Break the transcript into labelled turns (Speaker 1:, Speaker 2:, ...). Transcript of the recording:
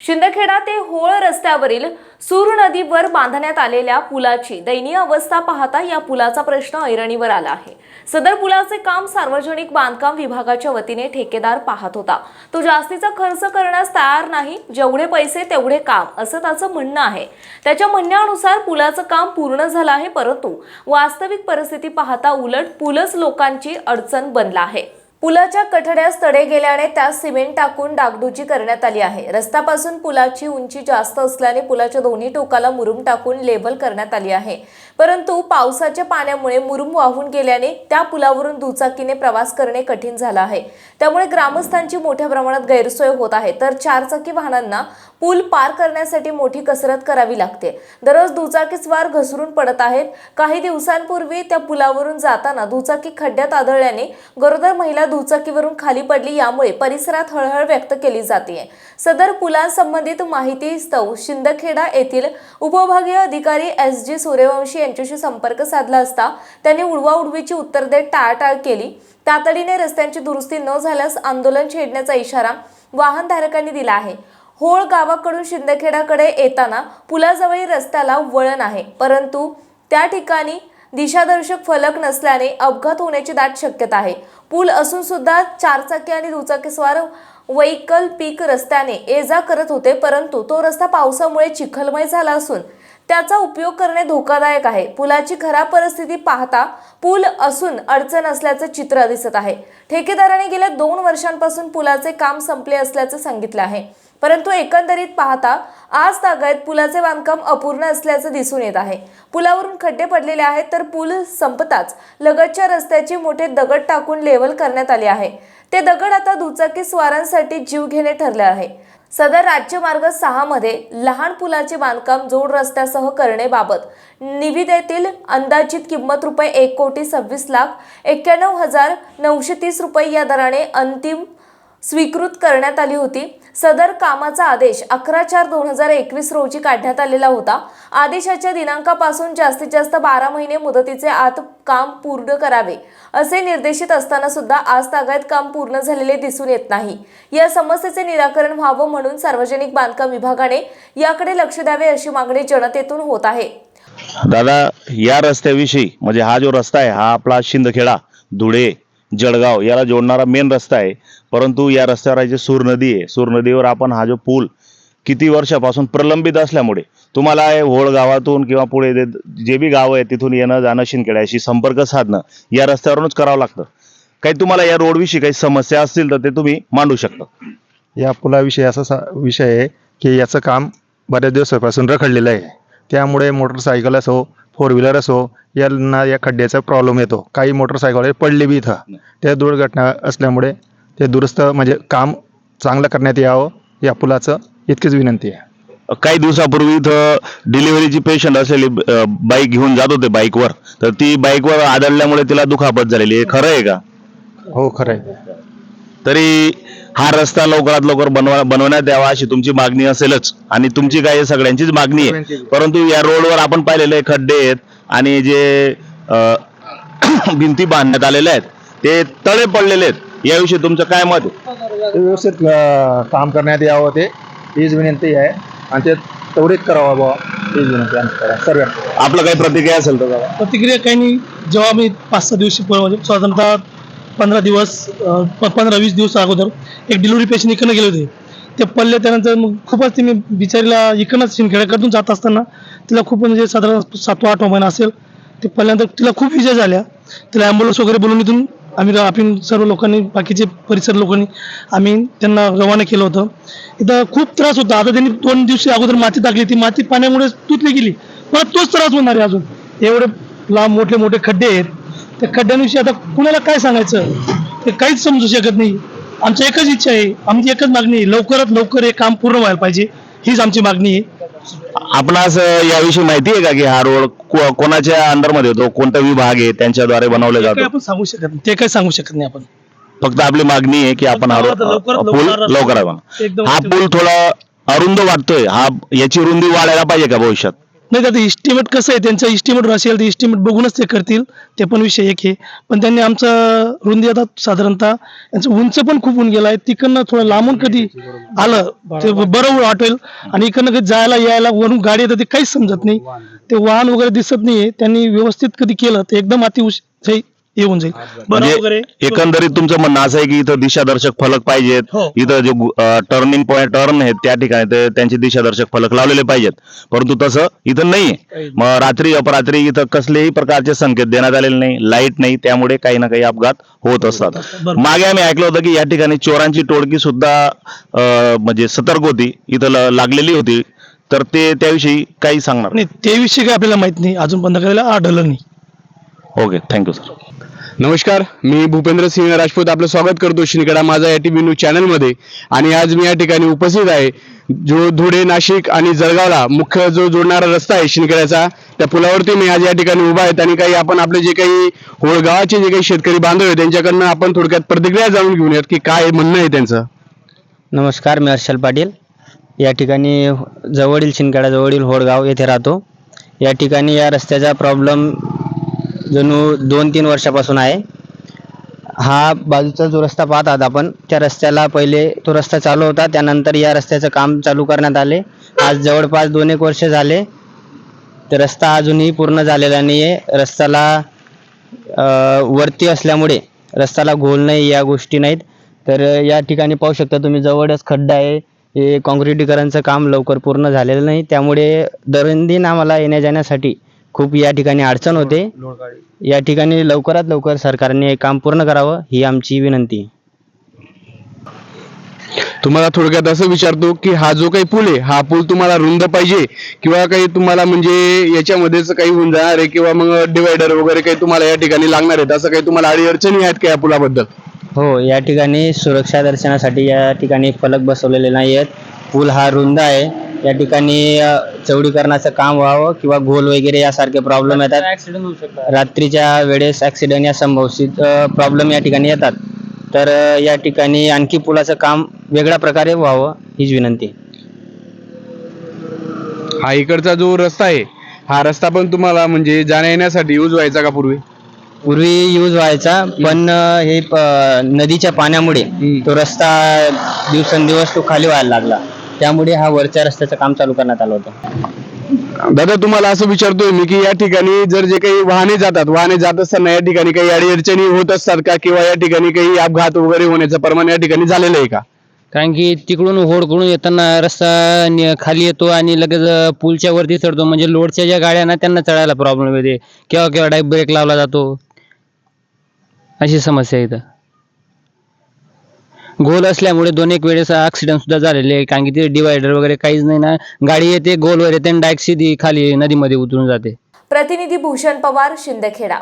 Speaker 1: शिंदखेडा ते होळ रस्त्यावरील सूर नदीवर बांधण्यात आलेल्या पुलाची दयनीय अवस्था पाहता या पुलाचा प्रश्न ऐरणीवर आला आहे. सदर पुलाचे काम सार्वजनिक बांधकाम विभागाच्या वतीने ठेकेदार पाहत होता. तो जास्तीचा खर्च करण्यास तयार नाही जेवढे पैसे तेवढे काम असं त्याचं म्हणणं आहे. त्याच्या म्हणण्यानुसार पुलाचं काम पूर्ण झालं आहे परंतु वास्तविक परिस्थिती पाहता उलट पुलच लोकांची अडचण बनला आहे. पुलाच्या कठड्यास तडे गेल्याने त्यात सिमेंट टाकून डागडुजी करण्यात आली आहे. रस्त्यापासून पुलाची उंची जास्त असल्याने पुलाच्या दोन्ही टोकाला मुरुम टाकून लेबल करण्यात आली आहे. परंतु पावसाच्या पाण्यामुळे मुरुम वाहून गेल्याने त्या पुलावरून दुचाकीने प्रवास करणे कठीण झालं आहे. त्यामुळे ग्रामस्थांची मोठ्या प्रमाणात गैरसोय होत आहे. तर चारचाकी वाहनांना पूल पार करण्यासाठी मोठी कसरत करावी लागते. दररोज दुचाकीस्वार घसरून पडत आहेत. काही दिवसांपूर्वी त्या पुलावरून जाताना दुचाकी खड्ड्यात आदळल्याने गरोदर महिला दुचाकीवरून खाली पडली यामुळे परिसरात हळहळ व्यक्त केली जाते सदर पुलांसंबंधित माहिती स्तव शिंदखेडा येथील उपविभागीय अधिकारी एस जी सूर्यवंशी यांच्याशी संपर्क साधला असता त्यांनी उडवाउडवीची उत्तर देत टाळाटाळ केली. तातडीने रस्त्यांची दुरुस्ती न झाल्यास आंदोलन छेडण्याचा इशारा वाहनधारकांनी दिला आहे. होळ गावाकडून शिंदखेडाकडे येताना पुलाजवळील रस्त्याला वळण आहे. परंतु त्या ठिकाणी दिशादर्शक फलक नसल्याने अपघात होण्याची दाट शक्यता आहे. पूल असून सुद्धा चारचाकी आणि दुचाकीस्वार वैकल्पिक रस्त्याने ये जा करत होते परंतु तो रस्ता पावसामुळे चिखलमय झाला असून त्याचा उपयोग करणे धोकादायक आहे. पुलाची खराब परिस्थिती पाहता पूल असून अडचण असल्याचं चित्र दिसत आहे. ठेकेदाराने गेल्या दोन वर्षांपासून पुलाचे काम संपले असल्याचं सांगितलं आहे. परंतु एकंदरीत पाहता आज तागायत पुलाचे बांधकाम अपूर्ण असल्याचं दिसून येत आहे. पुलावरून खड्डे पडलेले आहेत तर पूल संपताच लगतच्या रस्त्याची मोठे दगड टाकून लेवल करण्यात आले आहे. ते दगड आता दुचाकी स्वारांसाठी जीव घेणे ठरले आहे. सदर राज्यमार्ग सहा मध्ये लहान पुलाचे बांधकाम जोड रस्त्यासह करण्याबाबत निविदेतील अंदाजित किंमत रुपये एक कोटी सव्वीस लाख एक्क्याण्णव हजार नऊशे तीस रुपये या दराने अंतिम स्वीकृत करण्यात आली होती. सदर कामाचा आदेश अकरा चार दोन हजार एकवीस रोजी काढण्यात आलेला होता. आदेशाच्या दिनांकापासून जास्तीत जास्त बारा महिने मुदतीचे आत काम पूर्ण करावे असे निर्देशित असताना सुद्धा आज तागायत काम पूर्ण झालेले दिसून येत नाही. या समस्येचे निराकरण व्हावं म्हणून सार्वजनिक बांधकाम विभागाने याकडे लक्ष द्यावे अशी मागणी जनतेतून होत आहे.
Speaker 2: दादा या रस्त्याविषयी म्हणजे हा जो रस्ता आहे हा आपला शिंदखेडा धुळे जळगाव याला जोडणारा मेन रस्ता आहे. परंतु या रस्त्यावर जी जे सूर नदी आहे सूर नदीवर आपण हा जो पूल किती वर्षापासून प्रलंबित असल्यामुळे तुम्हाला होळ गावातून किंवा पुढे जे- बी गाव आहे तिथून येणं जाणं शिंदखेड्याशी संपर्क साधणं या रस्त्यावरूनच करावं लागतं. काही तुम्हाला या रोडविषयी काही समस्या असतील तर ते तुम्ही मांडू शकता.
Speaker 3: या पुलाविषयी असा विषय आहे की याचं काम बऱ्याच दिवसापासून रखडलेलं आहे. त्यामुळे मोटरसायकल असो फोर व्हीलर असो यांना या खड्ड्याचा प्रॉब्लेम येतो. काही मोटरसायकल पडले बी इथं. त्या दुर्घटना असल्यामुळे ते दुरुस्त म्हणजे काम चांगलं करण्यात यावं या पुलाचं इतकीच विनंती आहे.
Speaker 2: काही दिवसापूर्वी इथं डिलिव्हरीची पेशंट असलेली बाईक घेऊन जात होते बाईकवर तर ती बाईकवर आदळल्यामुळे तिला दुखापत झालेली आहे. खरं आहे का?
Speaker 3: हो खरं आहे.
Speaker 2: तरी हा रस्ता लवकरात लवकर बनवा बनवण्यात यावा अशी तुमची मागणी असेलच. आणि तुमची काय सगळ्यांचीच मागणी आहे. परंतु या रोडवर आपण पाहिलेले खड्डे आहेत आणि जे भिंती बांधण्यात आलेल्या आहेत ते तळे पडलेले आहेत. याविषयी तुमचं काय मत आहे?
Speaker 3: ते व्यवस्थित अं, काम करण्यात यावं ते. हीच विनंती आहे. आणि ते त्वरित करावं बुवा. हीच विनंती सर्व
Speaker 2: आपलं काही प्रतिक्रिया असेल तर दादा.
Speaker 4: प्रतिक्रिया काही नाही. जेव्हा मी पाच सहा दिवशी पूर्वी म्हणजे साधारणतः पंधरा दिवस अं, प- पंधरा वीस दिवस अगोदर एक डिलिव्हरी पेशंट इकडनं गेले होते. ते पडले त्यानंतर मग खूपच ते मी बिचारीला इकडनंच शिंदखेड्याकडून जात असताना तिला खूप म्हणजे साधारण सातवा आठवा महिना असेल. ते पडल्यानंतर तिला खूप इजा झाल्या. तिला ॲम्ब्युलन्स वगैरे बोलवून इथून आम्ही आपण सर्व लोकांनी बाकीचे परिसर लोकांनी आम्ही त्यांना रवाना केलं होतं. इथं खूप त्रास होता. आता त्यांनी दोन दिवशी अगोदर माती टाकली ती माती पाण्यामुळे तुटली गेली. परत तोच त्रास होणार आहे अजून. एवढे लांब मोठे मोठे खड्डे आहेत. त्या खड्ड्यांविषयी आता कुणाला काय सांगायचं? ते काहीच समजू शकत नाही. आमची एकच इच्छा आहे. आमची एकच मागणी आहे. लवकरात लवकर हे काम पूर्ण व्हायला पाहिजे. हीच आमची मागणी आहे.
Speaker 2: आपणास याविषयी माहिती आहे का की हा रोड को- कोणाच्या अंडरमध्ये होतो? कोणता विभाग आहे? त्यांच्याद्वारे बनवला
Speaker 4: ते काय
Speaker 2: जातो.
Speaker 4: आपण सांगू शकत नाही. ते काय सांगू शकत नाही आपण.
Speaker 2: फक्त आपली मागणी आहे की आपण हा
Speaker 4: लवकरात लवकर-
Speaker 2: पूल लवकर बनवा.
Speaker 4: एकदम
Speaker 2: हा पूल थोडा अरुंद वाटतोय. हा याची रुंदी वाढायला पाहिजे का भविष्यात?
Speaker 4: नाही त्याचं इस्टिमेट कसं आहे? त्यांचं इस्टिमेट असेल ते इस्टिमेट बघूनच ते करतील. ते पण विषय एक आहे. पण त्यांनी आमचं रुंदी आता साधारणतः यांचं उंच पण खूप होऊन गेला आहे तिकडनं थोडं लांबून कधी आलं ते बरं वाटेल. आणि इकडनं कधी जायला यायला वरून गाडी येतं ते काहीच समजत नाही. ते वाहन वगैरे दिसत नाहीये. त्यांनी व्यवस्थित कधी केलं तर एकदम अति उश- येऊन जाईल. बरं. वगैरे
Speaker 2: म्हणजे एकंदरीत तुमचं म्हणणं असं आहे की इथं दिशादर्शक फलक पाहिजेत.
Speaker 4: हो.
Speaker 2: इथं जे टर्निंग पॉईंट टर्न आहेत त्या ठिकाणी ते त्यांचे दिशादर्शक फलक लावलेले पाहिजेत. परंतु तसं इथं नाहीये. मग रात्री अपरात्री इथं कसलेही प्रकारचे संकेत देण्यात आलेले नाही. लाइट नाही. त्यामुळे काही ना काही अपघात होत असतात. मागे आम्ही ऐकलं होतं की या ठिकाणी चोरांची टोळकी सुद्धा म्हणजे सतर्क होती. इथं लागलेली होती. तर ते त्याविषयी काही सांगणार?
Speaker 4: नाही ते विषय काय आपल्याला माहीत नाही. अजून पण करायला आढळलं नाही.
Speaker 2: ओके थँक्यू सर
Speaker 5: नमस्कार मी भूपेंद्र सिंह राजपूत आपलं स्वागत करतो शिनकडा माझा या टी व्ही न्यूज चॅनलमध्ये. आणि आज मी या ठिकाणी उपस्थित आहे जो धुळे नाशिक आणि जळगावला मुख्य जो जोडणारा रस्ता आहे शिनकड्याचा त्या पुलावरती मी आज या ठिकाणी उभा आहेत आणि काही आपण आपले जे काही होळगावाचे जे काही शेतकरी बांधव आहेत त्यांच्याकडनं आपण थोडक्यात प्रतिक्रिया जाणून घेऊयात की काय म्हणणं आहे त्यांचं.
Speaker 6: नमस्कार मी हर्षल पाटील. या ठिकाणी जवळील शिंदखेडा जवळील येथे राहतो. या ठिकाणी या रस्त्याचा प्रॉब्लेम जणू दोन तीन वर्षापासून आहे. हा बाजूचा जो रस्ता पाहत आहात आपण त्या रस्त्याला पहिले तो रस्ता चालू होता त्यानंतर या रस्त्याचं काम चालू करण्यात आले. आज जवळपास दोन एक वर्ष झाले. तर रस्ता अजूनही पूर्ण झालेला नाही आहे रस्त्याला वरती असल्यामुळे रस्त्याला घोल नाही या गोष्टी नाहीत. तर या ठिकाणी पाहू शकता तुम्ही जवळच खड्डा आहे. हे काँक्रिटीकरणचं काम लवकर पूर्ण झालेलं नाही. त्यामुळे दैनंदिन आम्हाला येण्या जाण्यासाठी खूप या ठिकाणी अडचण होते. या ठिकाणी लवकरात लवकर सरकारने हे काम पूर्ण करावं ही आमची विनंती. आहे
Speaker 5: तुम्हाला थोडक्यात असं विचारतो की हा जो काही पूल आहे हा पूल तुम्हाला रुंद पाहिजे किंवा काही तुम्हाला म्हणजे याच्यामध्येच काही होऊन जाणार आहे किंवा मग डिवायडर वगैरे काही तुम्हाला या ठिकाणी लागणार आहेत? असं काही तुम्हाला अडीअडचणी आहेत का या पुलाबद्दल?
Speaker 6: हो या ठिकाणी सुरक्षा दर्शनासाठी या ठिकाणी फलक बसवलेले नाही आहेत पूल हा रुंद आहे. या ठिकाणी अ, चौडीकरणाचं काम व्हावं किंवा गोल वगैरे यासारखे प्रॉब्लेम येतात. रात्रीच्या वेळेस ॲक्सिडेंट या संभवशीत प्रॉब्लेम या ठिकाणी येतात. तर या ठिकाणी आणखी पुलाचं काम वेगळ्या प्रकारे व्हावं हीच विनंती.
Speaker 5: हा इकडचा जो रस्ता आहे हा रस्ता पण तुम्हाला म्हणजे जाण्या येण्यासाठी यूज व्हायचा का पूर्वी?
Speaker 6: पूर्वी यूज व्हायचा पण हे प- नदीच्या पाण्यामुळे तो रस्ता दिवसेंदिवस तो खाली व्हायला लागला. त्यामुळे हा वरच्या रस्त्याचं काम चालू करण्यात आलं होतं.
Speaker 5: दादा तुम्हाला असं विचारतोय मी की या ठिकाणी जर जे काही वाहने जातात वाहने जात असताना या ठिकाणी काही अडीअडचणी होत असतात का? किंवा या ठिकाणी काही अपघात वगैरे होण्याचं प्रमाण या ठिकाणी झालेलं आहे का?
Speaker 7: कारण की तिकडून होडकडून येताना रस्ता खाली येतो आणि लगेच पुलच्या वरती चढतो. म्हणजे लोडच्या ज्या गाड्या ना त्यांना चढायला प्रॉब्लेम येते. केव्हा केव्हा डायरेक्ट ब्रेक लावला जातो. अशी समस्या आहे इथं. गोल असल्यामुळे दोन एक वेळेस ऍक्सिडेंट सुद्धा झालेले आहे. कारण की ते डिवायडर वगैरे काहीच नाही ना. गाडी येते गोलवर येते आणि डायरेक्ट सीधी खाली नदीमध्ये उतरून जाते.
Speaker 1: प्रतिनिधी भूषण पवार शिंदखेडा.